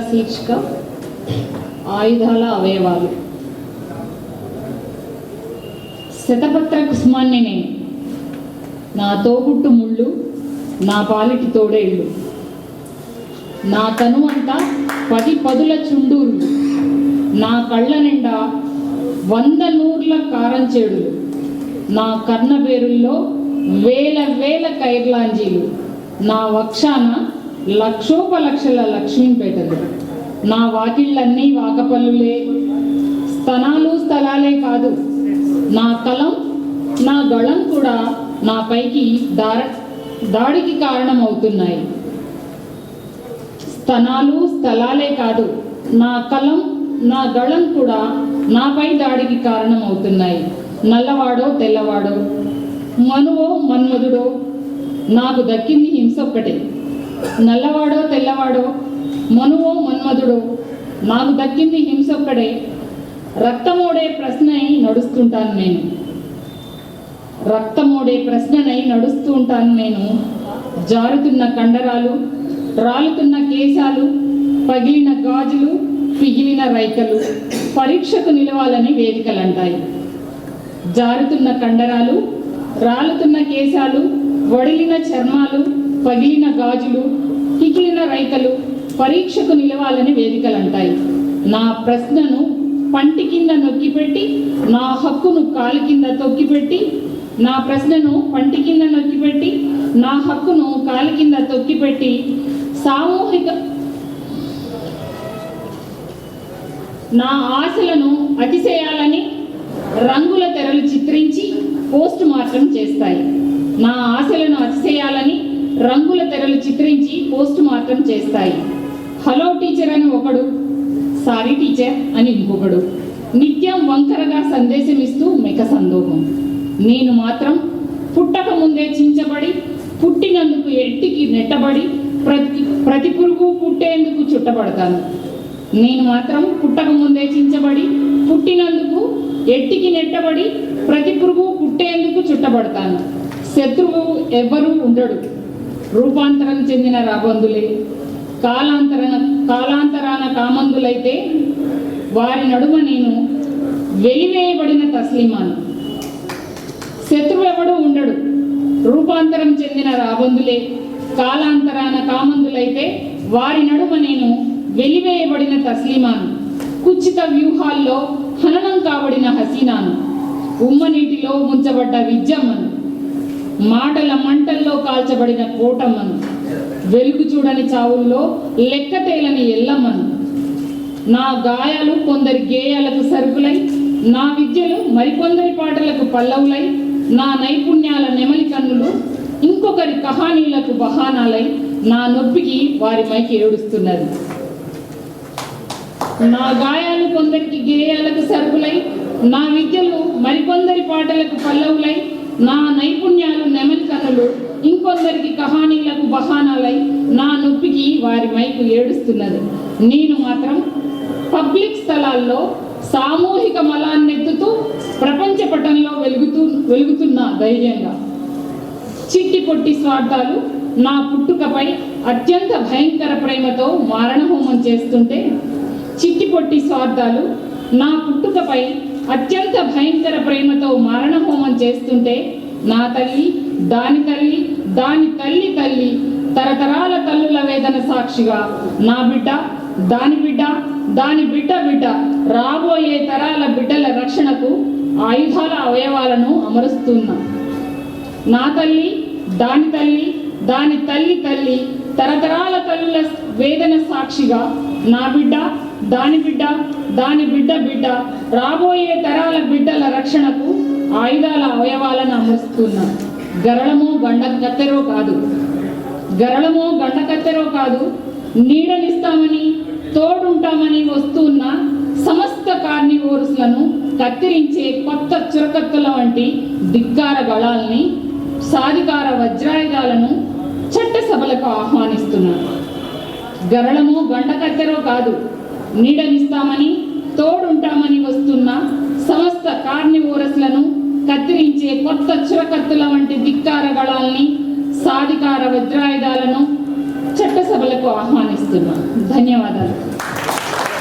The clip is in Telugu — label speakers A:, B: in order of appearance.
A: శీర్షిక ఆయుధాల అవయవాలు. శతపత్ర కుస్మాన్ని నా తోబుట్టు ముళ్ళు నా పాలిటి తోడేళ్ళు. నా తను అంతా పది పదుల చుండూరు నా కళ్ళ నిండా వంద నూర్ల కారంచేడులు నా కర్ణబేరుల్లో వేల వేల కైర్లాంజీలు. నా వక్షాన లక్షోపలక్షల లక్ష్మీపేటలు నా వాకిళ్ళన్నీ వాకపల్లులే. స్థనాలు స్థలాలే కాదు. నా కలం నా గళం కూడా నాపైకి దార దాడికి కారణమవుతున్నాయి. స్థనాలు స్థలాలే కాదు. నా కలం నా గళం కూడా నాపై దాడికి కారణమవుతున్నాయి. నల్లవాడో తెల్లవాడో మనువో మన్మధుడో నాకు దక్కింది హింస ఒక్కటే. నల్లవాడో తెల్లవాడో మనువో మన్మధుడో నాకు దక్కింది హింస ఒక్కడే రక్తమోడే ప్రశ్నై నడుస్తుంటాను నేను. రక్తమోడే ప్రశ్ననై నడుస్తూ ఉంటాను నేను. జారుతున్న కండరాలు రాలుతున్న కేశాలు పగిలిన గాజులు పిగిలిన రైకలు పరీక్షకు నిలవాలని వేదికలంటాయి. జారుతున్న కండరాలు రాలుతున్న కేశాలు వడిలిన చర్మాలు పగిలిన గాజులు పిగిలిన రైతలు పరీక్షకు నిలవాలని వేదికలంటాయి. నా ప్రశ్నను పంటి కింద నొక్కిపెట్టి నా హక్కును కాలు కింద తొక్కిపెట్టి నా ప్రశ్నను పంటి కింద నొక్కిపెట్టి నా హక్కును కాలు కింద తొక్కిపెట్టి సామూహిక నా ఆశలను అతిశయాలని రంగుల తెరలు చిత్రించి పోస్ట్ మార్టం చేస్తాయి. నా ఆశలను అతిశయాలని రంగుల తెరలు చిత్రించి పోస్ట్ మార్టం చేస్తాయి. హలో టీచర్ అని ఒకడు సారీ టీచర్ అని ఇంకొకడు. నిత్యం వంకరగా సందేశం ఇస్తూ మెక సందోహం. నేను మాత్రం పుట్టక ముందే చించబడి పుట్టినందుకు ఎట్టికి నెట్టబడి ప్రతి ప్రతి పురుగు పుట్టేందుకు చుట్టబడతాను. నేను మాత్రం పుట్టక ముందే చించబడి పుట్టినందుకు ఎట్టికి నెట్టబడి ప్రతి పురుగు పుట్టేందుకు చుట్టబడతాను. శత్రువు ఎవ్వరూ ఉండడు. రూపాంతరం చెందిన రాబందులే. కాలాంతరన కాలాంతరాన కామందులైతే వారి నడుమ నేను వెలివేయబడిన తస్లీమాను. శత్రువు ఉండడు. రూపాంతరం చెందిన రాబందులే. కాలాంతరాన కామందులైతే వారి నడుమ నేను వెలివేయబడిన తస్లీమాను. కుచిత వ్యూహాల్లో హననం కాబడిన హసీనాను. ఉమ్మనీటిలో ముంచబడ్డ విద్యమ్మను. మాటల మంటల్లో కాల్చబడిన కోటమ్మను వెలుగు చూడని చావుల్లో లెక్క తేలని ఎల్లమ్మను. నా గాయాలు కొందరి గేయాలకు సరుకులై నా విద్యలు మరికొందరి పాటలకు పల్లవులై నా నైపుణ్యాల నెమలి కన్నులు ఇంకొకరి కహానీలకు బహానాలై నా నొప్పికి వారి మైకి ఏడుస్తున్నది. నా గాయాలు కొందరికి గేయాలకు సరుకులై నా విద్యలు మరికొందరి పాటలకు పల్లవులై నా నైపుణ్యాలు నెమలి కన్నులు ఇంకొందరికి కహానీలకు బహానాలై నా నొప్పికి వారి మైకు ఏడుస్తున్నది. నేను మాత్రం పబ్లిక్ స్థలాల్లో సామూహిక మలాన్నెత్తుతూ ప్రపంచ పటంలో వెలుగుతూ వెలుగుతున్న ధైర్యంగా. చిట్టి పొట్టి స్వార్థాలు నా పుట్టుకపై అత్యంత భయంకర ప్రేమతో మారణహోమం చేస్తుంటే చిట్టి పొట్టి స్వార్థాలు నా పుట్టుకపై అత్యంత భయంకర ప్రేమతో మారణహోమం చేస్తుంటే నా తల్లి దాని తల్లి దాని తల్లి తల్లి తరతరాల తల్లుల వేదన సాక్షిగా నా బిడ్డ దాని బిడ్డ దాని బిడ్డ బిడ్డ రాబోయే తరాల బిడ్డల రక్షణకు ఆయుధాల అవయవాలను అమరుస్తున్నా నా తల్లి దాని తల్లి దాని తల్లి తల్లి తరతరాల తల్లుల వేదన సాక్షిగా నా బిడ్డ దాని బిడ్డ దాని బిడ్డ బిడ్డ రాబోయే తరాల బిడ్డల రక్షణకు ఆయుధాల అవయవాలను అమరుస్తున్నా గరళమో గండ కత్తెరో కాదు. గరళమో గండ కత్తెరో కాదు నీడనిస్తామని తోడుంటామని వస్తున్న సమస్త కార్నివోర్స్లను కత్తిరించే కొత్త చురకత్తుల వంటి ధిక్కార గళాల్ని సాధికార వజ్రాయుధాలను చట్టసభలకు ఆహ్వానిస్తున్నారు. గరళము గండకత్తెరో కాదు నీడనిస్తామని తోడుంటామని వస్తున్న సమస్త కార్నివోరస్లను కత్తిరించే కొత్త చురకత్తుల వంటి ధిక్కార గళాల్ని సాధికార వజ్రాయుధాలను చట్టసభలకు ఆహ్వానిస్తున్నా. ధన్యవాదాలు.